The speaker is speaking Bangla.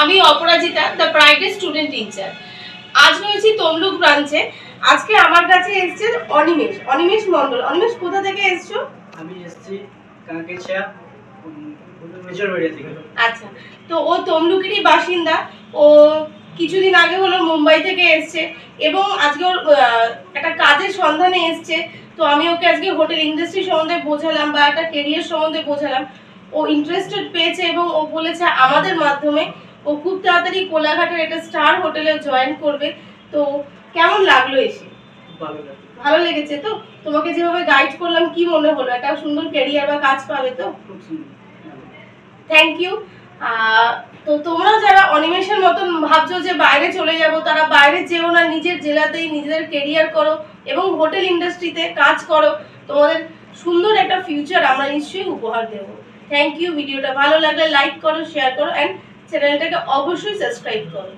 আমি Aparajita the private student teacher আজ রয়েছি তমলুক ব্রাঞ্চে আজকে আমার কাছে এসছে অনিমেষ অনিমেষ মণ্ডল। অনিমেষ কোথা থেকে এসছো? আমি এসেছি থেকে। আচ্ছা তো ও তমলুকেরই বাসিন্দা। ও কিছুদিন আগে হলো মুম্বাই থেকে এসছে এবং আজকে ওর একটা কাজের সন্ধানে এসছে। তো আমি ওকে আজকে হোটেল ইন্ডাস্ট্রি সম্বন্ধে বোঝালাম বা একটা কেরিয়ার সম্বন্ধে বোঝালাম। ও ইন্টারেস্টেড পেয়েছে এবং ও বলেছে আমাদের মাধ্যমে ও খুব তাড়াতাড়ি কোলাঘাটের একটা স্টার হোটেলে জয়েন করবে। তো কেমন লাগল এসে? ভালো লেগেছে তো? তোমাকে যেভাবে গাইড করলাম কি মনে হলো? একটা সুন্দর ক্যারিয়ার বা কাজ পাবে তো? থ্যাংক ইউ তো তোমরা যারা অনিমেষের মতন ভাবছ যে বাইরে চলে যাব তারা বাইরে যেও না নিজের জেলাতেই নিজেদের কেরিয়ার করো এবং হোটেল ইন্ডাস্ট্রিতে কাজ করো। তোমাদের সুন্দর একটা ফিউচার আমরা নিশ্চয়ই উপহার দেবো। থ্যাংক ইউ ভিডিওটা ভালো লাগলে লাইক করো শেয়ার করো অ্যান্ড চ্যানেলটাকে অবশ্যই সাবস্ক্রাইব করো।